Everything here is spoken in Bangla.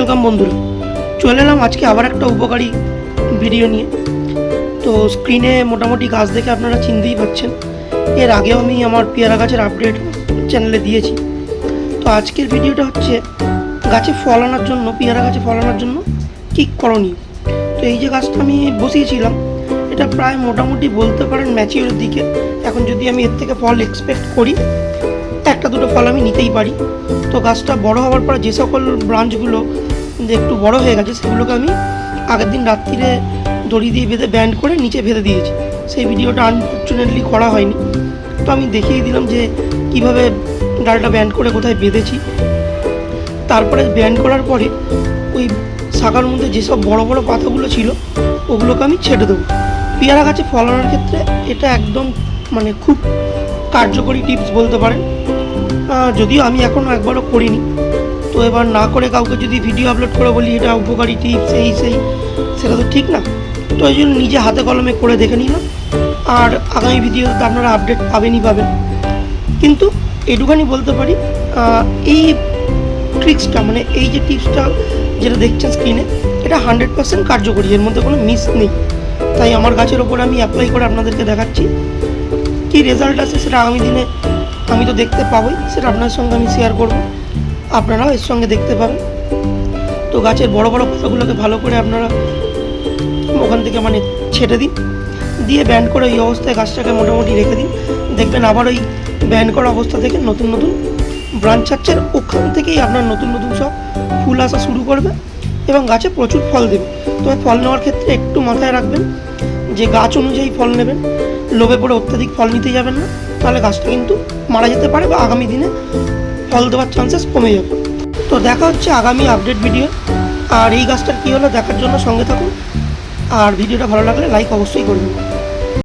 ওয়েলকাম বন্ধুরা। চলে এলাম আজকে আবার একটা উপকারী ভিডিও নিয়ে। তো স্ক্রিনে মোটামুটি গাছ দেখে আপনারা চিনতেই পাচ্ছেন। এর আগেও আমি আমার পেয়ারা গাছের আপডেট চ্যানেলে দিয়েছি। তো আজকের ভিডিওটা হচ্ছে গাছে ফল আনার জন্য, পেয়ারা গাছে ফল আনার জন্য কী করণীয়? তো এই যে গাছটা আমি বসিয়েছিলাম, এটা প্রায় মোটামুটি বলতে পারেন ম্যাচিওরের দিকে। এখন যদি আমি এর থেকে ফল এক্সপেক্ট করি, একটা দুটো ফল আমি নিতেই পারি। তো গাছটা বড় হওয়ার পর যে সকল ব্রাঞ্চগুলো একটু বড় হয়ে গেছে, সেগুলোকে আমি আগের দিন রাত্রিরে দড়ি দিয়ে বেঁধে ব্যান্ড করে নিচে বেঁধে দিয়েছি। সেই ভিডিওটা আনফর্চুনেটলি করা হয়নি। তো আমি দেখিয়ে দিলাম যে কীভাবে ডালটা ব্যান্ড করে কোথায় বেঁধেছি। তারপরে ব্যান্ড করার পরে ওই শাখার মধ্যে যেসব বড় বড় পাতাগুলো ছিল, ওগুলোকে আমি ছেটে দেবো। পেয়ারা গাছে ফলানোর ক্ষেত্রে এটা একদম মানে খুব কার্যকরী টিপস বলতে পারেন। যদিও আমি এখনও একবারও করিনি। এবার না করে কাউকে যদি ভিডিও আপলোড করে বলি এটা উপকারী টিপস এই, সেই, সেটা তো ঠিক না। তো এই জন্য নিজে হাতে কলমে করে দেখে নিলাম আর আগামী ভিডিওতে আপনারা আপডেট পাবেনই পাবেন। কিন্তু এটুখানি বলতে পারি এই ট্রিক্সটা মানে এই যে টিপসটা যেটা দেখছেন স্ক্রিনে এটা হান্ড্রেড পার্সেন্ট কার্যকরী, এর মধ্যে কোনো মিস নেই। তাই আমার গাছের ওপর আমি অ্যাপ্লাই করে আপনাদেরকে দেখাচ্ছি। কী রেজাল্ট আছে সেটা আগামী দিনে আমি তো দেখতে পাবোই, সেটা আপনার সঙ্গে আমি শেয়ার করব। আপনারাও এর সঙ্গে দেখতে পাবেন তো গাছের বড় বড় পাতাগুলোকে ভালো করে আপনারা ওখান থেকে মানে ছেটে দিন। দিয়ে ব্যান্ড করে ওই অবস্থায় গাছটাকে মোটামুটি রেখে দিন। দেখবেন আবার ওই ব্যান্ড করা অবস্থা থেকে নতুন নতুন ব্রাঞ্চ আর ওখান থেকেই আপনার নতুন নতুন সব ফুল আসা শুরু করবে এবং গাছে প্রচুর ফল দেবে। তবে ফল নেওয়ার ক্ষেত্রে একটু মাথায় রাখবেন যে গাছ অনুযায়ী ফল নেবেন। লোভে পড়ে অত্যাধিক ফল নিতে যাবেন না। তাহলে গাছটা কিন্তু মারা যেতে পারে বা আগামী দিনে ফল দেওয়ার চান্সেস কমে যাবে। তো দেখা হচ্ছে আগামী আপডেট ভিডিও আর এই গাছটার কী হলো দেখার জন্য সঙ্গে থাকুন। আর ভিডিওটা ভালো লাগলে লাইক অবশ্যই করবেন।